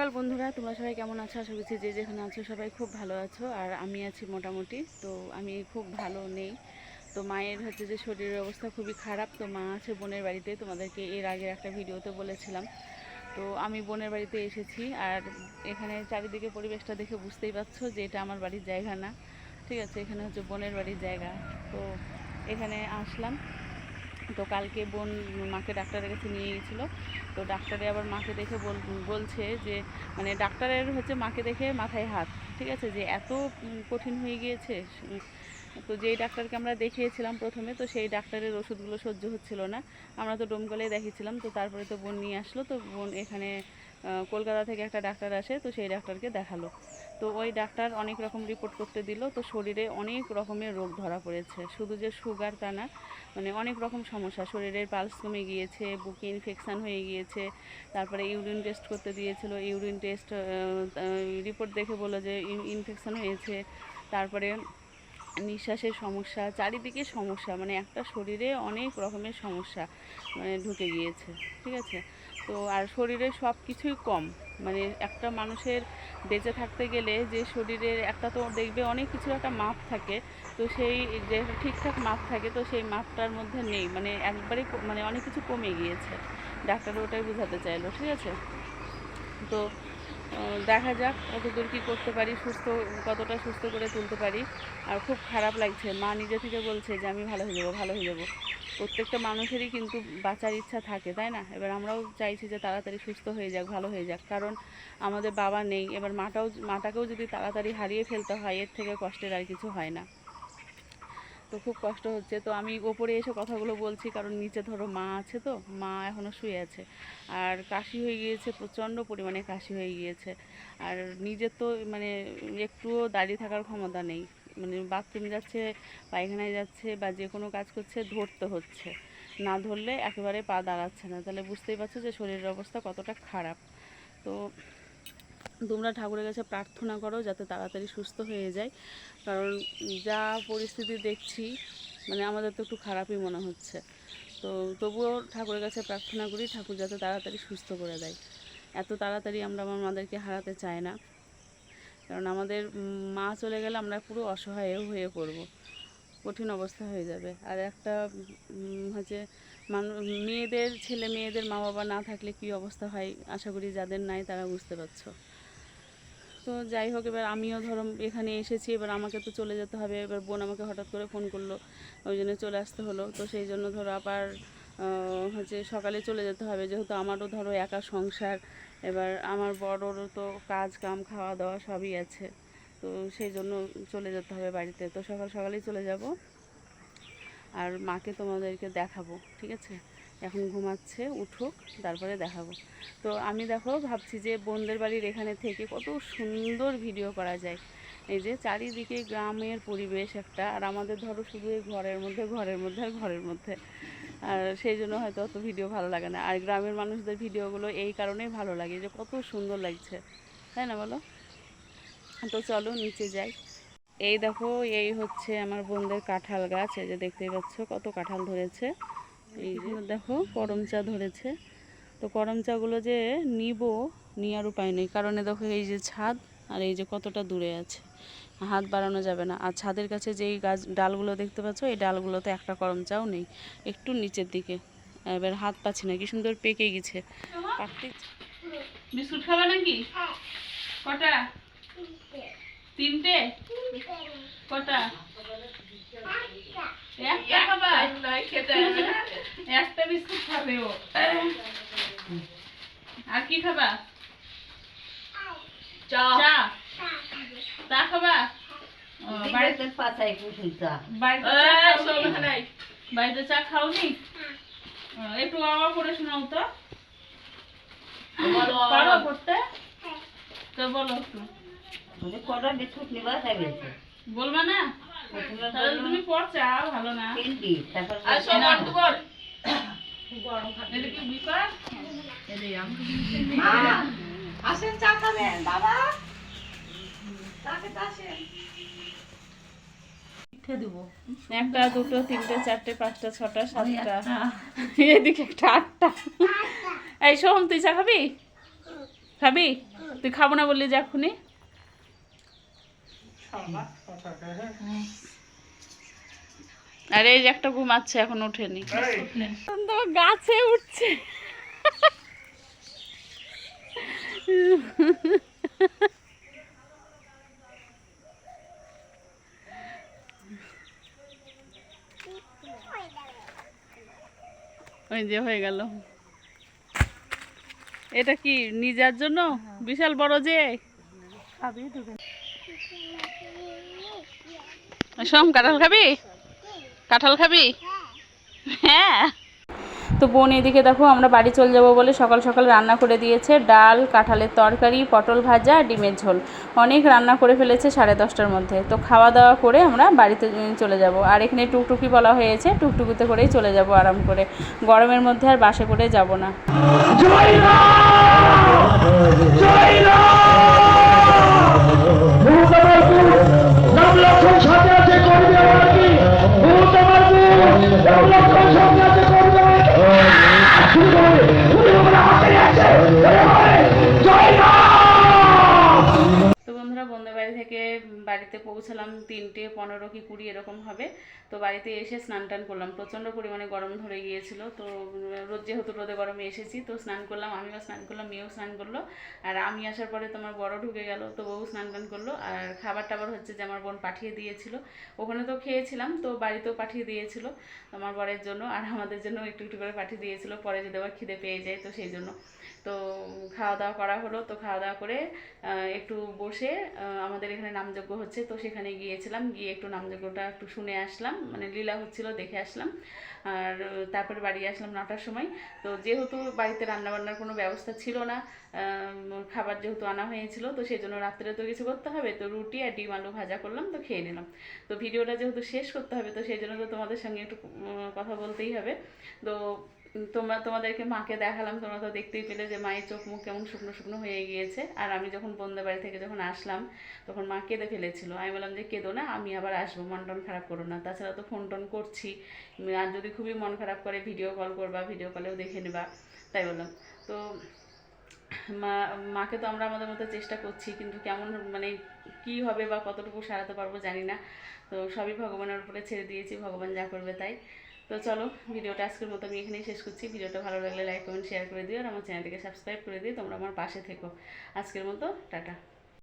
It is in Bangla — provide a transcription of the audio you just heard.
সকাল বন্ধুরা, তোমরা সবাই কেমন আছো? আশা করছি যে যেখানে আছো সবাই খুব ভালো আছো, আর আমি আছি মোটামুটি। তো আমি খুব ভালো নেই। তো মায়ের হচ্ছে যে শরীরের অবস্থা খুবই খারাপ, তো মা আছে বোনের বাড়িতে, তোমাদেরকে এর আগে একটা ভিডিওতে বলেছিলাম। তো আমি বোনের বাড়িতে এসেছি, আর এখানে চারিদিকে পরিবেশটা দেখে বুঝতেই পারছ যে এটা আমার বাড়ির জায়গা না। ঠিক আছে, এখানে হচ্ছে বোনের বাড়ির জায়গা। তো এখানে আসলাম। তো কালকে বোন মাকে ডাক্তারের কাছে নিয়ে গিয়েছিল। তো ডাক্তারে আবার মাকে দেখে বল- বলছে যে মানে ডাক্তারের হচ্ছে মাকে দেখে মাথায় হাত, ঠিক আছে? যে এত কঠিন হয়ে গিয়েছে তো যেই ডাক্তারকে আমরা দেখিয়েছিলাম প্রথমে, তো সেই ডাক্তারের ওষুধগুলো সহ্য হচ্ছিল না। আমরা তো ডোমকলে দেখিয়েছিলাম, তো তারপরে তো বোন নিয়ে আসলো, তো বোন এখানে কলকাতা থেকে একটা ডাক্তার আসে, তো সেই ডাক্তারকে দেখাল। তো ওই ডাক্তার অনেক রকম রিপোর্ট করতে দিল, তো শরীরে অনেক রকমের রোগ ধরা পড়েছে। শুধু যে সুগার তা না মানে অনেক রকম সমস্যা। শরীরের পালস কমে গিয়েছে, বুকে ইনফেকশান হয়ে গিয়েছে, তারপরে ইউরিন টেস্ট করতে দিয়েছিল। ইউরিন টেস্ট রিপোর্ট দেখে বলল যে ইনফেকশান হয়েছে। তারপরে নিঃশ্বাসের সমস্যা, চারিদিকে সমস্যা মানে একটা শরীরে অনেক রকমের সমস্যা মানে ঢুকে গিয়েছে। ঠিক আছে? তো আর শরীরে সব কিছুই কম। মানে একটা মানুষের বেঁচে থাকতে গেলে যে শরীরের একটা তো দেখবে অনেক কিছু একটা মাপ থাকে, তো সেই যে ঠিকঠাক মাপ থাকে তো সেই মাপটার মধ্যে নেই। মানে একবারে মানে অনেক কিছু কমে গিয়েছে। ডাক্তার ওটাই বোঝাতে চাইলো, ঠিক আছে? তো দেখা যাক কতদূর কী করতে পারি, সুস্থ, কতটা সুস্থ করে তুলতে পারি। আর খুব খারাপ লাগছে। মা নিজে থেকে বলছে যে, আমি ভালো হয়ে যাব, ভালো হয়ে যাব। প্রত্যেকটা মানুষেরই কিন্তু বাঁচার ইচ্ছা থাকে, তাই না? এবার আমরাও চাইছি যে তাড়াতাড়ি সুস্থ হয়ে যাক, ভালো হয়ে যাক। কারণ আমাদের বাবা নেই, এবার মাটাও, মাটাকেও যদি তাড়াতাড়ি হারিয়ে ফেলতে হয়, এর থেকে কষ্টের আর কিছু হয় না। তো খুব কষ্ট হচ্ছে। তো আমি ওপরে এসে কথাগুলো বলছি, কারণ নিচে ধরো মা আছে তো, মা এখনও শুয়ে আছে। আর কাশি হয়ে গিয়েছে, প্রচণ্ড পরিমাণে কাশি হয়ে গিয়েছে। আর নিজের তো মানে একটুও দাঁড়িয়ে থাকার ক্ষমতা নেই। মানে বাথরুম যাচ্ছে, পায়খানায় যাচ্ছে বা যে কোনো কাজ করছে, ধরতে হচ্ছে। না ধরলে একেবারে পা দাঁড়াচ্ছে না। তাহলে বুঝতেই পারছ যে শরীরের অবস্থা কতটা খারাপ। তো তোমরা ঠাকুরের কাছে প্রার্থনা করো যাতে তাড়াতাড়ি সুস্থ হয়ে যায়। কারণ যা পরিস্থিতি দেখছি মানে আমাদের তো একটু খারাপই মনে হচ্ছে। তো তবুও ঠাকুরের কাছে প্রার্থনা করি ঠাকুর যাতে তাড়াতাড়ি সুস্থ করে দেয়। এত তাড়াতাড়ি আমরা আমার মাদেরকে হারাতে চাই না। কারণ আমাদের মা চলে গেলে আমরা পুরো অসহায় হয়ে পড়ব। কঠিন অবস্থা হয়ে যাবে। আর একটা হচ্ছে মেয়েদের, ছেলে মেয়েদের মা বাবা না থাকলে কী অবস্থা হয়? আশা করি যাদের নাই তারা বুঝতে পারছ। তো যাই হোক, এবার আমিও ধরো এখানে এসেছি, এবার আমাকে তো চলে যেতে হবে। এবার বোন আমাকে হঠাৎ করে ফোন করল, ওই জন্য চলে আসতে হলো। তো সেই জন্য ধরো আবার হচ্ছে সকালে চলে যেতে হবে। যেহেতু আমারও ধরো একা সংসার এবার আমার বড়রও তো কাজ, কাম, খাওয়া দাওয়া সবই আছে। তো সেই জন্য চলে যেতে হবে বাড়িতে। তো সকাল সকালেই চলে যাব। আর মাকে তোমাদেরকে দেখাবো, ঠিক আছে? এখন ঘুমাচ্ছে, উঠুক, তারপরে দেখাবো। তো আমি দেখো, ভাবছি যে বোনদের বাড়ির এখানে থেকে কত সুন্দর ভিডিও করা যায়। এই যে চারিদিকে গ্রামের পরিবেশ একটা, আর আমাদের ধরো শুধু এই ঘরের মধ্যে ঘরের মধ্যে, আর ঘরের মধ্যে। আর সেই জন্য হয়তো অত ভিডিও ভালো লাগে না। আর গ্রামের মানুষদের ভিডিওগুলো এই কারণেই ভালো লাগে যে কত সুন্দর লাগছে। তাই না বলো? তো চলো নিচে যাই। এই দেখো, এই হচ্ছে আমার বোনদের কাঁঠাল গাছ। এই যে দেখতেই পাচ্ছ, কত কাঁঠাল ধরেছে। এই যে দেখো, করম চা ধরেছে। তো করম চাগুলো যে নিব, নেওয়ার উপায় নেই। কারণ দেখো এই যে ছাদ, আর এই যে কতটা দূরে আছে। হাত বাড়ানো যাবে না। আর ছাদের কাছে যেই গাছ ডালগুলো দেখতে পাচ্ছ এই ডালগুলোতে একটা করম চাও নেই। একটু নিচের দিকে। এবার হাত পাচ্ছি না কি সুন্দর পেকে গেছে। পাকতে বিস্কুট খাবে নাকি? কটা? তিনটে? কটা? একটা খাবা? একটা বিস্কুট খাবে ও। আর কি খাবা? চা। চা। খাবা বাড়িতে পাতায় কুসুম চা। বাড়িতে চা খাওনি? চা একটু আমার পড়ে শোনাও তো। পারো পড়তে তো বলো একটু। কটা বিস্কুট নিবা? তাই বলছে। বলবা না? তাহলে তুমি পড়ছা ভালো না। আর সব অর্থ কর। এটা কি বিপাক আসেন চা খাবেন বাবা। চা একটা দুটো তিনটে চারটে পাঁচটা ছটা সাতটা। এদিকে একটা আটটা। এই সোহম তুই চা খাবি? খাবি? তুই খাব না বললি যে এক্ষুনি আরে এই যে একটা ঘুমাচ্ছে এখন ওঠেনি তো গাছে উঠছে। ওই যে হয়ে গেল। এটা কি নিজার জন্য? বিশাল বড় যে। সোম, কাঁঠাল খাবি? কাঁঠাল খাবি? হ্যাঁ। তো বোন এদিকে দেখো, আমরা বাড়ি চলে যাব বলে সকাল সকাল রান্না করে দিয়েছে। ডাল, কাঁঠালের তরকারি, পটল ভাজা, ডিমের ঝোল। অনেক রান্না করে ফেলেছে সাড়ে দশটার মধ্যে। তো খাওয়া দাওয়া করে আমরা বাড়িতে চলে যাব। আর এখানে টুকটুকি বলা হয়েছে, টুকটুকিতে করেই চলে যাব আরাম করে। গরমের মধ্যে আর বাসে করে যাব না। নাম বাড়িতে পৌঁছালাম তিনটে, পনেরো কি কুড়ি এরকম হবে। তো বাড়িতে এসে স্নান টান করলাম। প্রচণ্ড পরিমাণে গরম ধরে গিয়েছিল। তো রোদ যেহেতু রোদে গরমে এসেছি, তো স্নান করলাম, আমিও স্নান করলাম, মেয়েও স্নান করল। আর আমি আসার পরে তোমার বড় ঢুকে গেল, তো বউ স্নান টান করল। আর খাবার টাবার হচ্ছে যে আমার বোন পাঠিয়ে দিয়েছিল। ওখানে তো খেয়েছিলাম, তো বাড়িতেও পাঠিয়ে দিয়েছিল আমার বরের জন্য। আর আমাদের জন্য একটু একটু করে পাঠিয়ে দিয়েছিল। পরে যদি আবার খিদে পেয়ে যায়, তো সেই জন্য। তো খাওয়া দাওয়া করা হলো। তো খাওয়া দাওয়া করে একটু বসে আমাদের এখানে নামযজ্ঞ হচ্ছে। তো সেখানে গিয়েছিলাম, গিয়ে একটু নামযজ্ঞটা একটু শুনে আসলাম। মানে লীলা হচ্ছিল, দেখে আসলাম। আর তারপরে বাড়ি আসলাম নটার সময়। তো যেহেতু বাড়িতে রান্নাবান্নার কোনো ব্যবস্থা ছিল না খাবার যেহেতু আনা হয়েছিল, তো সেই জন্য রাত্রে তো কিছু করতে হবে। তো রুটি আর ডিম আলু ভাজা করলাম, তো খেয়ে নিলাম। তো ভিডিওটা যেহেতু শেষ করতে হবে, তো সেই জন্য তো তোমাদের সঙ্গে একটু কথা বলতেই হবে। তো তোমরা, তোমাদেরকে মাকে দেখালাম, তোমরা তো দেখতেই পেলে যে মায়ের চোখ মুখ কেমন শুকনো শুকনো হয়ে গিয়েছে। আর আমি যখন বন্ধুদের বাড়ি থেকে যখন আসলাম, তখন মা কেঁদে ফেলেছিল। আমি বললাম যে, কেঁদো না, আমি আবার আসব, মন টন খারাপ করো না। তাছাড়া তো ফোন টোন করছি। আর যদি খুবই মন খারাপ করে ভিডিও কল করবা ভিডিও কলেও দেখে নেবা। তাই বললাম। তো মা, মাকে তো আমরা আমাদের মতো চেষ্টা করছি, কিন্তু কেমন মানে কি হবে বা কতটুকু সারাতে পারব জানি না। তো সবই ভগবানের উপরে ছেড়ে দিয়েছি, ভগবান যা করবে তাই। তো চলো, ভিডিওটা আজকের মতো আমি এখানেই শেষ করছি। ভিডিওটা ভালো লাগলে লাইক কমেন্ট শেয়ার করে দিও আর আমার চ্যানেলটিকে সাবস্ক্রাইব করে দিও। তোমরা আমার পাশে থেকো। আজকের মতো, টাটা।